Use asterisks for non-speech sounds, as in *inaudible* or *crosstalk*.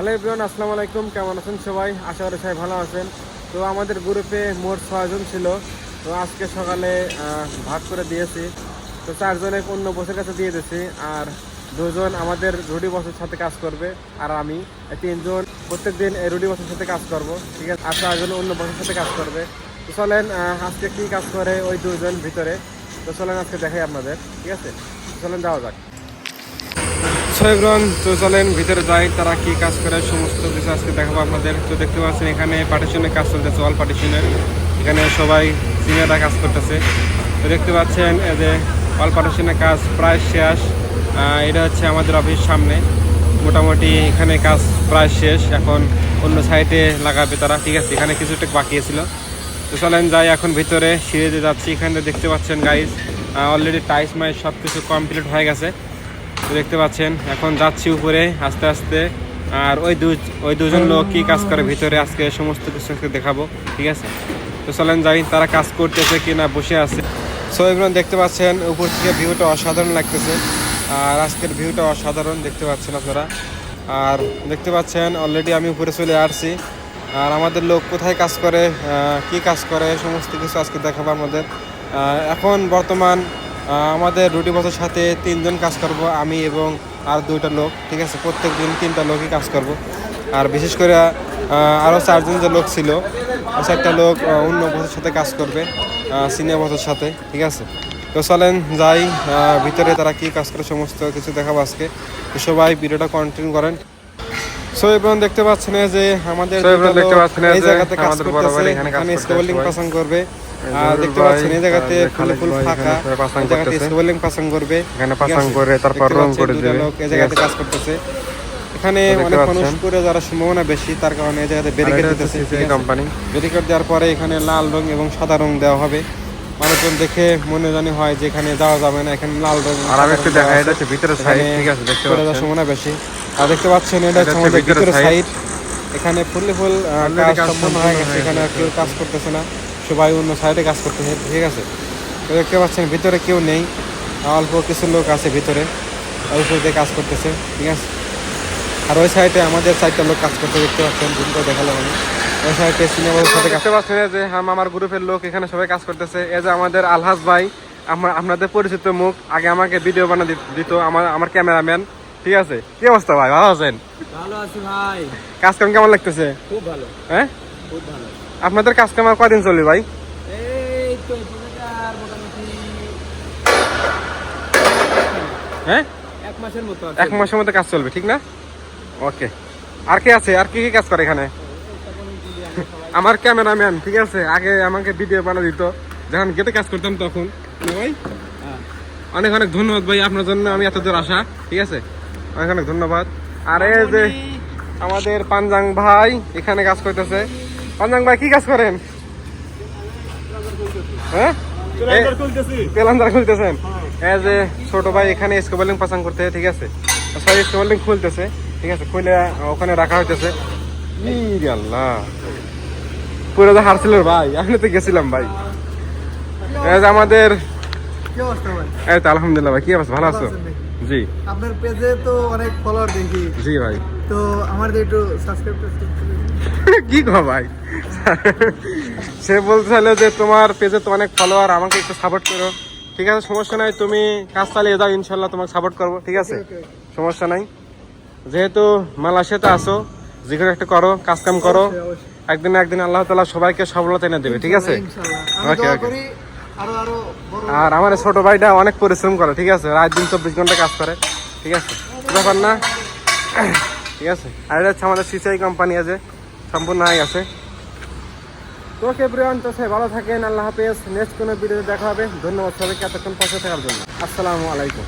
Hello everyone, আসসালামু আলাইকুম। কেমন আছেন সবাই? আশা করি সবাই ভালো আছেন। তো আমাদের গ্রুপে মোট ছয়জন ছিল। তো আজকে সকালে ভাগ করে দিয়েছি। তো চারজনে অন্য বসের কাছে দিয়ে দিয়েছি। আর দুজন আমাদের রুডি বসের সাথে কাজ করবে। আর আমি তিনজন প্রত্যেক দিন এই রুডি বসের সাথে কাজ করব। ঠিক আছে? আর চারজন অন্য বসের সাথে কাজ করবে। তো চলেন আজকে কি কাজ করে ওই দুজন ভিতরে? তো চলেন আজকে দেখাই আপনাদের। ঠিক আছে? চলেন, যাওয়া যাক। ছয়গ্রহণ তো চলেন ভিতরে যাই তারা কি কাজ করে, সমস্ত কিছু আজকে দেখাবো আপনাদের। তো দেখতে পাচ্ছেন, এখানে পার্টিশনের কাজ চলতেছে অল পার্টিশনের এখানে সবাই সিনিয়ররা কাজ করতেছে। তো দেখতে পাচ্ছেন যে অল পার্টিশনের কাজ প্রায় শেষ। এটা হচ্ছে আমাদের অফিস সামনে। মোটামুটি এখানে কাজ প্রায় শেষ। এখন অন্য সাইডে লাগাবে তারা। ঠিক আছে, এখানে কিছুটা বাকি ছিল। তো চলেন যাই, এখন ভিতরে সিঁড়িতে যাচ্ছি। এখানে দেখতে পাচ্ছেন গাইজ অলরেডি টাইস মাইস সব কিছু কমপ্লিট হয়ে গেছে। দেখতে পাচ্ছেন, এখন যাচ্ছি উপরে আস্তে আস্তে। আর ওই দু ওই দুজন লোক কি কাজ করে ভিতরে? আজকে সমস্ত কিছু দেখাবো, ঠিক আছে? তো চলেন যাই, তারা কাজ করতেছে কি না বসে আছে। সো এগুলো দেখতে পাচ্ছেন, উপর থেকে ভিউটা অসাধারণ লাগতেছে। আর আজকের ভিউটা অসাধারণ দেখতে পাচ্ছেন আপনারা। আর দেখতে পাচ্ছেন অলরেডি আমি উপরে চলে আসছি। আর আমাদের লোক কোথায় কাজ করে কি কাজ করে সমস্ত কিছু আজকে দেখাবো আমাদের এখন বর্তমান আমাদের রুটি বছর সাথে তিনজন কাজ করব, আমি এবং আর দুইটা লোক, ঠিক আছে? প্রত্যেক দিন তিনটা লোকই কাজ করব। আর বিশেষ করে আরও চারজন যে লোক ছিল একটা লোক অন্য বছর সাথে কাজ করবে সিনিয়র বছর সাথে, ঠিক আছে? তো চলেন যাই ভিতরে তারা কি কাজ করে সমস্ত কিছু দেখাবো আজকে। সবাই ভিডিওটা কন্টিনিউ করেন। সো দেখতে পাচ্ছেন যে আমাদের দেখতে পাচ্ছেন এই জায়গাতে কাজ করতেছে এখানে। পাসাং করবে। আর দেখতে পাচ্ছেন এই জায়গাতে ফুল ফুল ফাঁকা। এখানে এই জায়গাতে করতেছে। স্কেলিং করবে। এখানে ঠিক করে তারপর রং করে দেবে। এই জায়গাতে কাজ করতেছে। এখানে দেখতে অনেক মানুষ করে যারা সম্ভাবনা বেশি তার কারণে এই জায়গাতে আর ব্যারিকেড দিতেছে কোম্পানি ব্যারিকেড দেওয়ার পরে এখানে লাল রং এবং সাদা রং দেওয়া হবে। মানুষজন দেখে মনে জানি হয় যে এখানে যাওয়া যাবে না এখানে লাল রং আর আমি একটু রং দেওয়া দেখাই আছে। এটা ভিতরে সাইড ঠিক আছে দেখতে যাওয়ার পাচ্ছেন। সম্ভাবনা বেশি। আর দেখতে পাচ্ছেন এটা হচ্ছে আমাদের ভিতরের ভিতরে সাইড এখানে ফুললি ফুল কাজ সম্পূর্ণ হয়ে গেছে এখানে আর কেউ কাজ করতেছে না। সবাই অন্য সাইডে কাজ করতেছে ঠিক আছে? তো দেখতে পাচ্ছেন ভিতরে কেউ নেই। অল্প কিছু লোক আছে ভিতরে অল্প দিয়ে কাজ করতেছে ঠিক আছে? আর ওই সাইডে আমাদের সাইডটা লোক কাজ করতে দেখতে পাচ্ছেন দিনটা দেখালাম আমি। ওই সাইডে সিনেমার সাথে কাজ দেখতে পাচ্ছেন যে আমার গ্রুপের লোক এখানে সবাই কাজ করতেছে। এই যে আমাদের আলহাজ ভাই আমার আপনাদের পরিচিত মুখ আগে আমাকে ভিডিও বানা দিত আমার আমার ক্যামেরাম্যান ঠিক আছে। কি অবস্থা ভাই? ভালো আছেন? ভালো আছি ভাই। কাজ কাম কেমন লাগতেছে? খুব ভালো। হ্যাঁ? খুব ভালো। আপনাদের কাজ কাম আর কদিন চলবে ভাই? এই তো হ্যাঁ? এক মাসের মতো আছে এক মাসের মধ্যে কাজ চলবে ঠিক না? ওকে। আর কি আছে? আর কি কি কাজ করে এখানে? আমার ক্যামেরাম্যান ঠিক আছে? আগে আমাকে ভিডিও বানা দিত। যখন গেটে কাজ করতাম তখন। না ভাই? হ্যাঁ। অনেক অনেক ধন্যবাদ ভাই আপনার জন্য। আমি এত দূর আসা ঠিক আছে? অনেক অনেক ধন্যবাদ। আর এই যে আমাদের পাঞ্জাং ভাই এখানে কাজ করতেছে। পাঞ্জাং ভাই কি কাজ করেন? হ্যাঁ? পেলান্দার খুলতেছেন? এই যে ছোট ভাই এখানে স্কেবলিং পাসাং করতে ঠিক আছে? সরি স্কেবলিং খুলতেছে ঠিক আছে? খুলে ওখানে রাখা হইতেছে। ই আল্লাহ পুরো তো হারছিল ভাই আমি তো গেছিলাম ভাই। আমাদের কি অবস্থা ভাই? এই তো আলহামদুলিল্লাহ ভাই কি অবস্থা? ভালো আছো। জি। আপনার পেজে তো অনেক ফলোয়ার দেখি। জি ভাই। তো আমার একটু সাবস্ক্রাইব *laughs* কি কো ভাই? সে বলতে চাইলো যে তোমার পেজে তো অনেক ফলোয়ার আমাকে একটু সাপোর্ট করো। ঠিক আছে সমস্যা নাই তুমি কাজ চালিয়ে যাও ইনশাল্লাহ তোমাকে সাপোর্ট করব ঠিক আছে? সমস্যা নাই। যেহেতু মালয়েশিয়াতে আসো যেখানে একটা করো কাজ কাম করো একদিন একদিন আল্লাহ তালা সবাইকে সফলতা এনে দেবে ঠিক আছে? ইনশাআল্লাহ। আমি আরও আমার ছোট ভাইটা অনেক পরিশ্রম করে, ঠিক আছে? রাত দিন চব্বিশ ঘণ্টা কাজ করে, ঠিক আছে? ব্যাপার না? ঠিক আছে? আর এটা হচ্ছে আমাদের সিসিআই কোম্পানি আছে, সম্পূর্ণ গেছে। তো ওকে প্রিয়ন তো সে ভালো থাকেন, আল্লাহ হাফেজ। নেক্সট কোনো ভিডিওতে দেখা হবে। ধন্যবাদ সবাইকে, এতক্ষণ পাশে থাকার জন্য। আসসালামু আলাইকুম।